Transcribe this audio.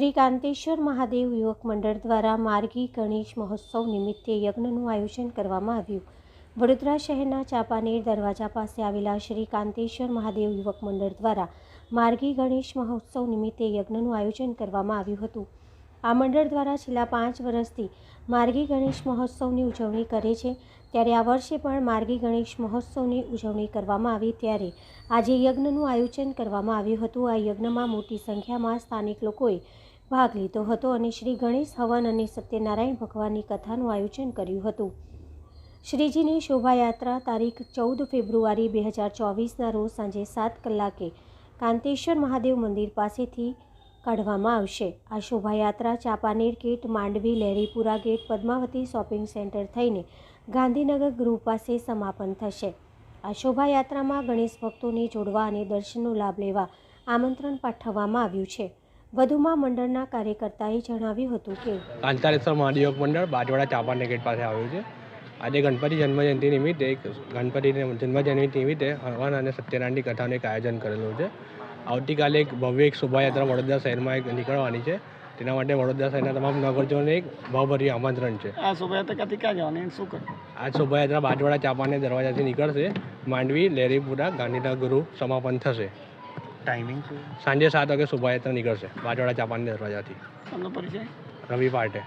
શ્રી કાંતેશ્વર મહાદેવ યુવક મંડળ દ્વારા માર્ગી ગણેશ મહોત્સવ નિમિત્તે યજ્ઞનું આયોજન કરવામાં આવ્યું. વડોદરા શહેરના ચાપાનેર દરવાજા પાસે આવેલા શ્રી કાંતેશ્વર મહાદેવ યુવક મંડળ દ્વારા માર્ગી ગણેશ મહોત્સવ નિમિત્તે યજ્ઞનું આયોજન કરવામાં આવ્યું હતું. આ મંડળ દ્વારા છેલ્લા પાંચ વર્ષથી માર્ગી ગણેશ મહોત્સવની ઉજવણી કરે છે. ત્યારે આ વર્ષે પણ માર્ગી ગણેશ મહોત્સવની ઉજવણી કરવામાં આવી ત્યારે આજે યજ્ઞનું આયોજન કરવામાં આવ્યું હતું. આ યજ્ઞમાં મોટી સંખ્યામાં સ્થાનિક લોકોએ ભાગ લીધો હતો અને શ્રી ગણેશ હવન અને સત્યનારાયણ ભગવાનની કથાનું આયોજન કર્યું હતું. શ્રીજીની શોભાયાત્રા તારીખ ચૌદ ફેબ્રુઆરી બે હજાર ચોવીસના રોજ સાંજે સાત કલાકે કાંતેશ્વર મહાદેવ મંદિર પાસેથી કાઢવામાં આવશે. આ શોભાયાત્રા Champaner gate, Mandvi Laheripura gate, Padmavati shopping centre થઈને ગાંધીનગર ગૃહ પાસે સમાપન થશે. આ શોભાયાત્રામાં ગણેશ ભક્તોને જોડવા અને દર્શનનો લાભ લેવા આમંત્રણ પાઠવવામાં આવ્યું છે. વધુમાં મંડળના કાર્યકર્તાએ જણાવ્યું હતું કે કાંતારેશ્વર મહાદેવ મંડળ બાજવાડા ચાપાને ગેટ પાસે આવ્યું છે. આજે ગણપતિ જન્મજયંતિ નિમિત્તે એક ગણપતિ જન્મજયંતિ નિમિત્તે હનુમાન અને સત્યનારાયણની કથાનું એક આયોજન કરેલું છે. આવતીકાલે એક ભવ્ય એક શોભાયાત્રા વડોદરા શહેરમાં એક નીકળવાની છે. તેના માટે વડોદરા શહેરના તમામ નગરજનોને એક ભાવભર્યું આમંત્રણ છે. આ શોભાયાત્રા ક્યાંથી ક્યાં જવાની શું કરવું? આ શોભાયાત્રા બાજવાડા ચાપાને દરવાજાથી નીકળશે. માંડવી લેરીપુરા ગાંધીનગર ગુરુ સમાપન થશે. ટાઈમિંગ સાંજે સાત વાગે શોભાયાત્રા નીકળશે. બાજવાડા ચાપાને દરવાજાથી. પરિચય રવિ પાર્ટે.